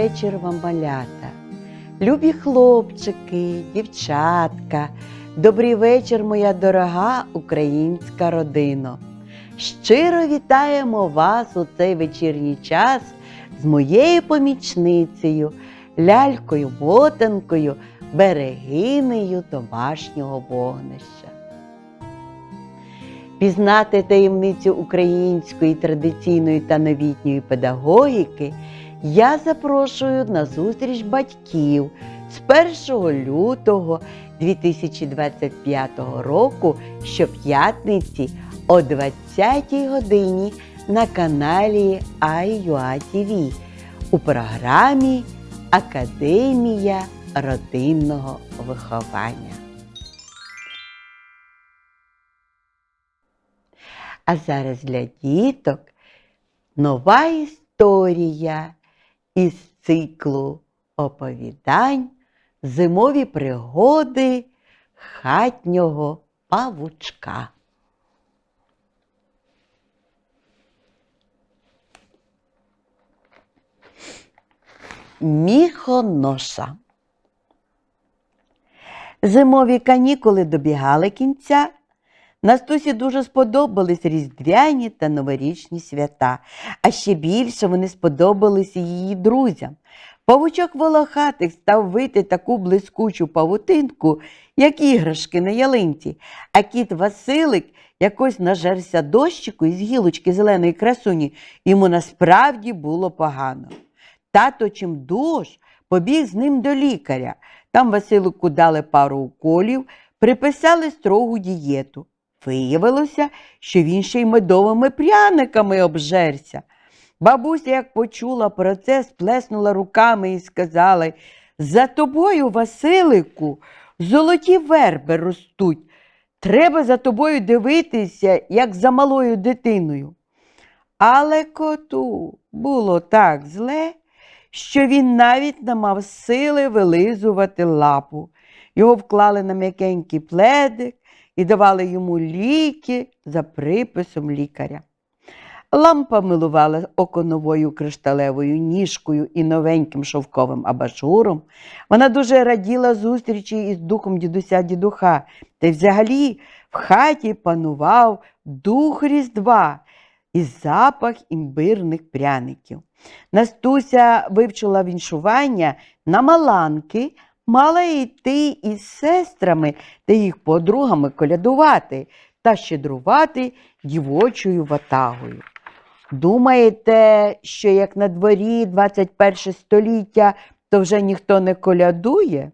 Вечір вам, малята, любі хлопчики, дівчатка. Добрий вечір, моя дорога українська родино. Щиро вітаємо вас у цей вечірній час з моєю помічницею, лялькою мотанкою, берегинею домашнього вогнища. Пізнати таємницю української традиційної та новітньої педагогіки я запрошую на зустріч батьків з 1 лютого 2025 року щоп'ятниці о 20 годині на каналі IUA TV у програмі Академія родинного виховання. А зараз для діток нова історія із циклу оповідань Зимові пригоди хатнього павучка. Міхоноша. Зимові канікули добігали кінця. Настусі дуже сподобались різдвяні та новорічні свята, а ще більше вони сподобалися її друзям. Павучок волохатик став вити таку блискучу павутинку, як іграшки на ялинці, а кіт Василик якось нажерся дощику із гілочки зеленої красуні. Йому насправді було погано. Тато чим побіг з ним до лікаря. Там Василику дали пару уколів, приписали строгу дієту. Виявилося, що він ще й медовими пряниками обжерся. Бабуся, як почула про це, сплеснула руками і сказала За тобою, Василику, золоті верби ростуть. Треба за тобою дивитися, як за малою дитиною. Але коту було так зле, що він навіть не мав сили вилизувати лапу. Його вклали на м'якенький пледик і давали йому ліки за приписом лікаря. Лампа милувала око новою кришталевою ніжкою і новеньким шовковим абажуром. Вона дуже раділа зустрічі із духом дідуся дідуха, та й взагалі в хаті панував дух Різдва і запах імбирних пряників. Настуся вивчила віншування на маланки, мала йти із сестрами та їх подругами колядувати та щедрувати дівочою ватагою. Думаєте, що як на дворі 21 століття, то вже ніхто не колядує?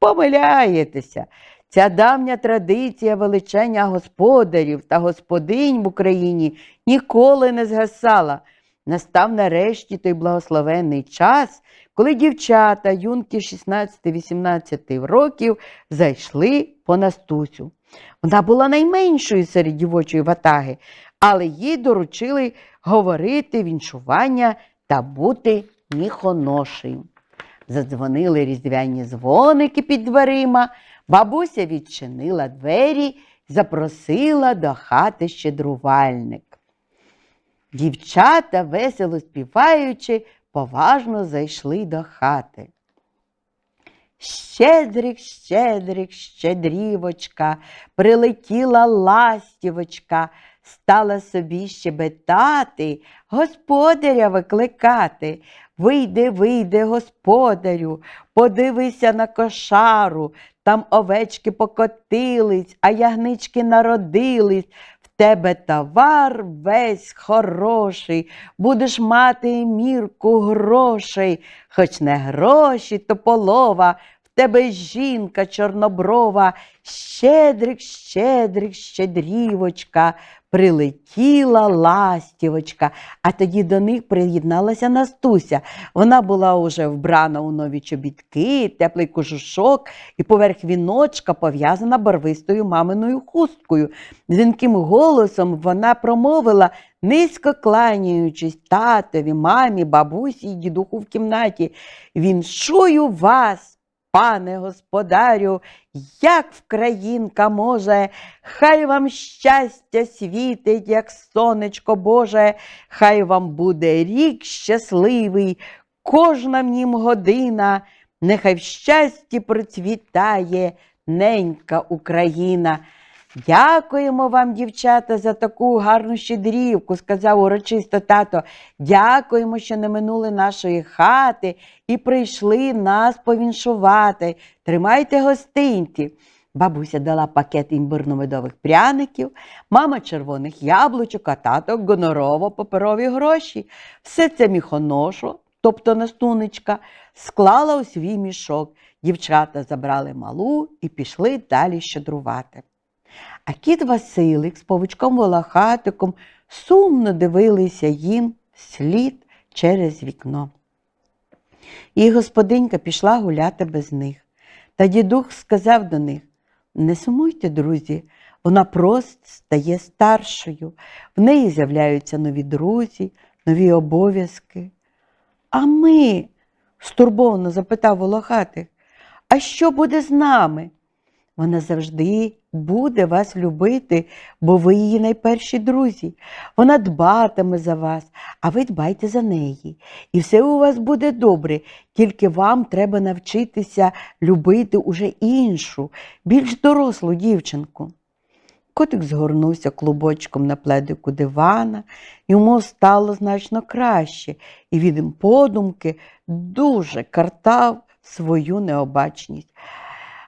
Помиляєтеся. Ця давня традиція величення господарів та господинь в Україні ніколи не згасала. Настав нарешті той благословенний час, коли дівчата, юнки 16-18 років, зайшли по Настусю. Вона була найменшою серед дівочої ватаги, але їй доручили говорити віншування та бути міхоношею. Задзвонили різдвяні дзвоники під дверима, бабуся відчинила двері, запросила до хати щедрувальник. Дівчата, весело співаючи, поважно зайшли до хати. Щедрик, щедрик, щедрівочка, прилетіла ластівочка, стала собі щебетати, господаря викликати. Вийди, вийди, господарю, подивися на кошару, там овечки покотились, а ягнички народились. Тебе товар весь хороший, будеш мати мірку грошей, хоч не гроші, то полова, в тебе жінка чорноброва, щедрик, щедрик, щедрівочка, прилетіла ластівочка, а тоді до них приєдналася Настуся. Вона була уже вбрана у нові чобітки, теплий кожушок і поверх віночка пов'язана барвистою маминою хусткою. Дзвінким голосом вона промовила, низько кланяючись татові, мамі, бабусі й дідуху в кімнаті. Віншую вас, пане господарю, як вкраїнка може, хай вам щастя світить, як сонечко Боже, хай вам буде рік щасливий, кожна в нім година, нехай в щасті процвітає ненька Україна. Дякуємо вам, дівчата, за таку гарну щедрівку, сказав урочисто тато. Дякуємо, що не минули нашої хати і прийшли нас повіншувати. Тримайте гостинці. Бабуся дала пакет імбирно-медових пряників, мама червоних яблучок, а тато гонорово-паперові гроші. Все це міхоношо, тобто настунечка, склала у свій мішок. Дівчата забрали малу і пішли далі щедрувати. А кіт Василик з павучком волохатиком сумно дивилися їм слід через вікно. І господинька пішла гуляти без них. Та дідух сказав до них: Не сумуйте, друзі, вона просто стає старшою, в неї з'являються нові друзі, нові обов'язки. А ми, стурбовано запитав волохатих, а що буде з нами? Вона завжди буде вас любити, бо ви її найперші друзі. Вона дбатиме за вас, а ви дбайте за неї. І все у вас буде добре, тільки вам треба навчитися любити уже іншу, більш дорослу дівчинку. Котик згорнувся клубочком на пледику дивана, йому стало значно краще, і він подумки дуже картав свою необачність.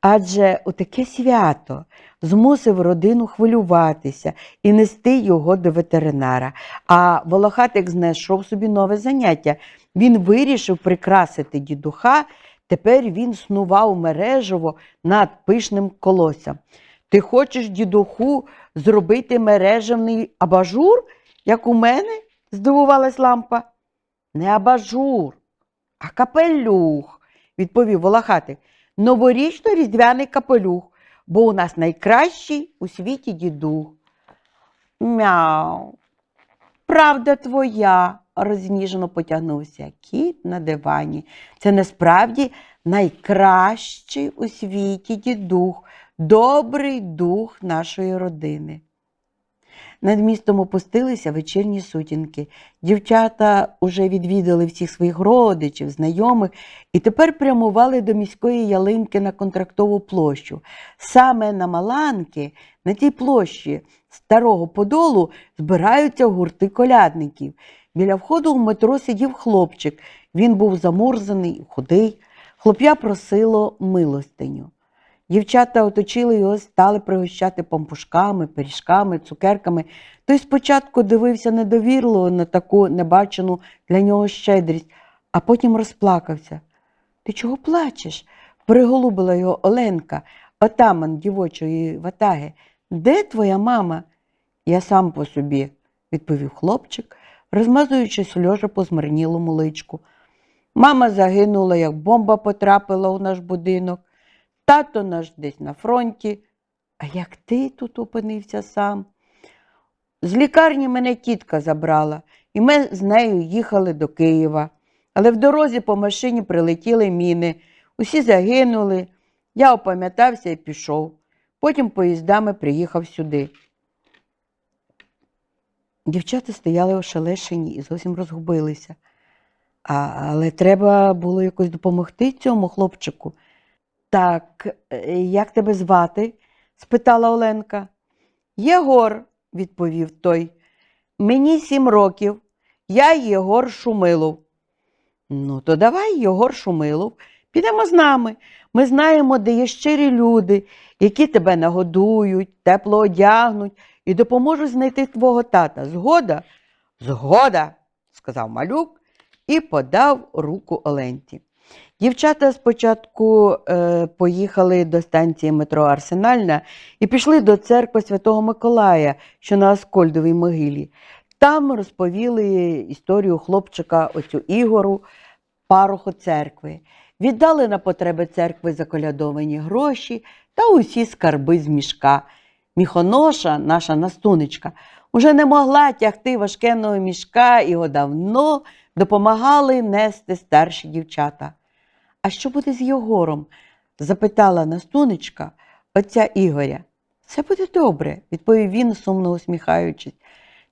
Адже у таке свято змусив родину хвилюватися і нести його до ветеринара. А волохатик знайшов собі нове заняття. Він вирішив прикрасити дідуха, тепер він снував мережево над пишним колоссям. Ти хочеш, дідуху, зробити мережевний абажур, як у мене? здивувалась лампа. Не абажур, а капелюх, відповів волохатик. Новорічно-різдвяний капелюх, бо у нас найкращий у світі дідух. Мяу. Правда твоя, розніжено потягнувся кіт на дивані. Це насправді найкращий у світі дідух, добрий дух нашої родини. Над містом опустилися вечірні сутінки. Дівчата уже відвідали всіх своїх родичів, знайомих і тепер прямували до міської ялинки на контрактову площу. Саме на Маланки, на тій площі старого подолу, збираються гурти колядників. Біля входу в метро сидів хлопчик. Він був замурзаний, худий. Хлоп'я просило милостиню. Дівчата оточили його, стали пригощати пампушками, пиріжками, цукерками. Той спочатку дивився недовірливо на таку небачену для нього щедрість, а потім розплакався. Ти чого плачеш? приголубила його Оленка, отаман дівочої ватаги. Де твоя мама? Я сам по собі, відповів хлопчик, розмазуючи сльожа по змарнілому личку. Мама загинула, як бомба потрапила у наш будинок. Тато наш десь на фронті. А як ти тут опинився сам? З лікарні мене тітка забрала, і ми з нею їхали до Києва. Але в дорозі по машині прилетіли міни. Усі загинули. Я опам'ятався і пішов. Потім поїздами приїхав сюди. Дівчата стояли ошелешені і зовсім розгубилися. А, але треба було якось допомогти цьому хлопчику. Так, е, як тебе звати? спитала Оленка. Єгор, відповів той. Мені сім років. Я Єгор Шумилов. Ну, то давай, Єгор Шумилов, підемо з нами. Ми знаємо, де є щирі люди, які тебе нагодують, тепло одягнуть і допоможуть знайти твого тата. Згода? Згода, сказав малюк і подав руку Оленті. Дівчата спочатку е, поїхали до станції метро Арсенальна і пішли до церкви Святого Миколая, що на Аскольдовій могилі. Там розповіли історію хлопчика оцю Ігору, пароху церкви. Віддали на потреби церкви заколядовані гроші та усі скарби з мішка. Міхоноша, наша настунечка, уже не могла тягти важкенного мішка, його давно допомагали нести старші дівчата. А що буде з Єгором? запитала настунечка отця Ігоря. Все буде добре, відповів він, сумно усміхаючись.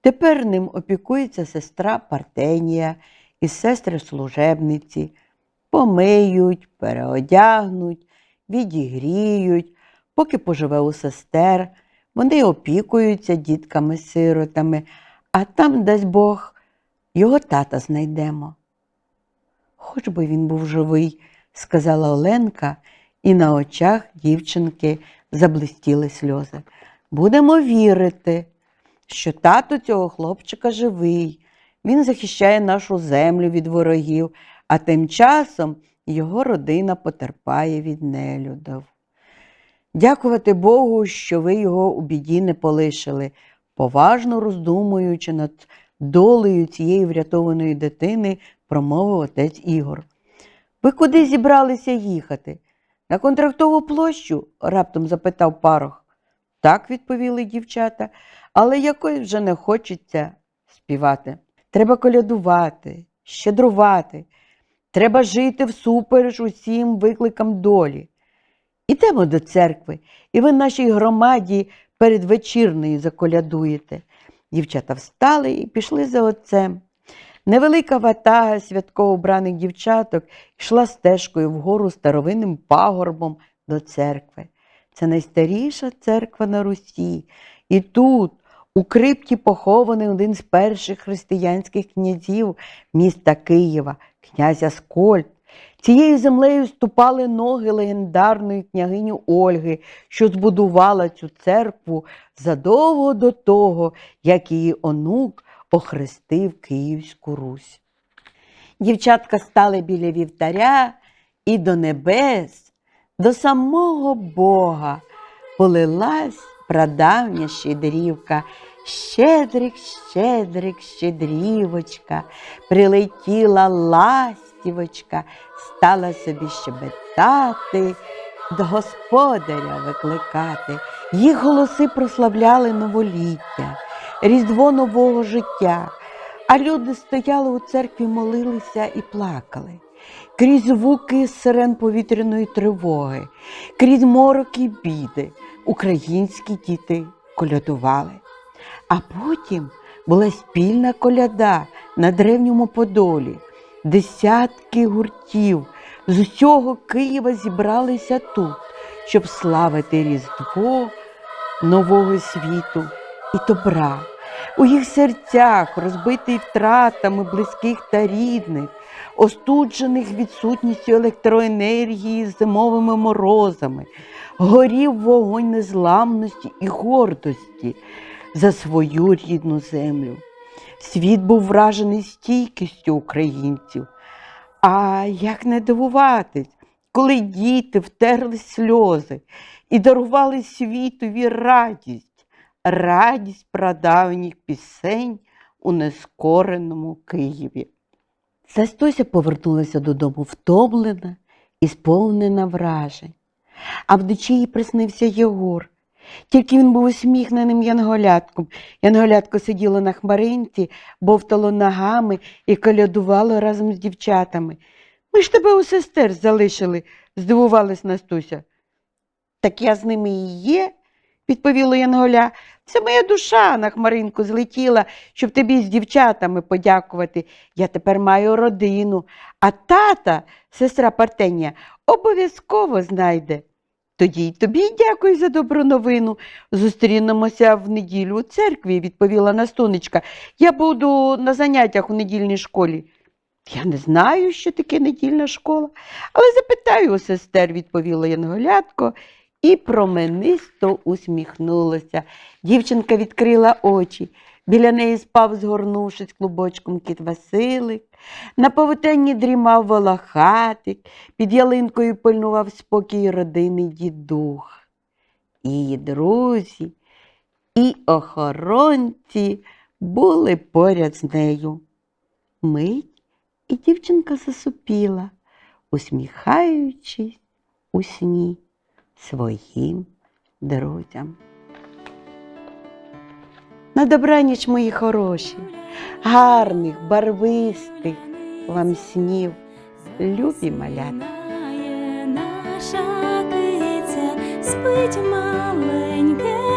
Тепер ним опікується сестра Партенія, і сестри служебниці, помиють, переодягнуть, відігріють, поки поживе у сестер, вони опікуються дітками-сиротами, а там, дасть Бог, його тата знайдемо. Хоч би він був живий, сказала Оленка, і на очах дівчинки заблистіли сльози. Будемо вірити, що тато цього хлопчика живий. Він захищає нашу землю від ворогів, а тим часом його родина потерпає від нелюдов. Дякувати Богу, що ви його у біді не полишили, поважно роздумуючи над долею цієї врятованої дитини, промовив отець Ігор. Ви куди зібралися їхати? На контрактову площу? раптом запитав парох. Так, відповіли дівчата, але якось вже не хочеться співати. Треба колядувати, щедрувати, треба жити всупереч усім викликам долі. Ідемо до церкви, і ви нашій громаді перед вечірнею заколядуєте. Дівчата встали і пішли за отцем. Невелика ватага святково вбраних дівчаток йшла стежкою вгору старовинним пагорбом до церкви. Це найстаріша церква на Русі. І тут, у крипті, похований один з перших християнських князів міста Києва, князь Аскольд. Цією землею ступали ноги легендарної княгині Ольги, що збудувала цю церкву задовго до того, як її онук охрестив Київську Русь. Дівчатка стали біля вівтаря і до небес, до самого Бога полилась прадавня щедрівка. Щедрик, щедрик, щедрівочка, прилетіла ластівочка, стала собі щебетати, до господаря викликати. Їх голоси прославляли новоліття, різдво нового життя, а люди стояли у церкві, молилися і плакали. Крізь звуки сирен повітряної тривоги, крізь мороки біди, українські діти колядували. А потім була спільна коляда на древньому Подолі. Десятки гуртів з усього Києва зібралися тут, щоб славити Різдво нового світу і добра. У їх серцях, розбитий втратами близьких та рідних, остуджених відсутністю електроенергії зимовими морозами, горів вогонь незламності і гордості за свою рідну землю. Світ був вражений стійкістю українців. А як не дивуватись, коли діти втерли сльози і дарували світові радість, радість прадавніх пісень у нескореному Києві. Застуся повернулася додому втомлена і сповнена вражень. А вночі їй приснився Єгор. Тільки він був усміхненим янголятком. Янголятко сиділо на хмаринці, бовтало ногами і колядувало разом з дівчатами. Ми ж тебе у сестер залишили, здивувалась Настуся. Так я з ними і є, відповіло Янголя. Це моя душа на хмаринку злетіла, щоб тобі з дівчатами подякувати. Я тепер маю родину, а тата, сестра Партенія, обов'язково знайде. Тоді й тобі дякую за добру новину. Зустрінемося в неділю у церкві, відповіла Настунечка. Я буду на заняттях у недільній школі. Я не знаю, що таке недільна школа, але запитаю у сестер, відповіла Янголятко і променисто усміхнулася. Дівчинка відкрила очі. Біля неї спав, згорнувшись клубочком кіт Василик. На павутенні дрімав волохатик, під ялинкою пильнував спокій родини дідух. Її друзі, і охоронці були поряд з нею. Мить і дівчинка засупіла, усміхаючись у сні своїм друзям. На добраніч, мої хороші, гарних, барвистих вам снів, любі малята. Наша киця, спить маленьке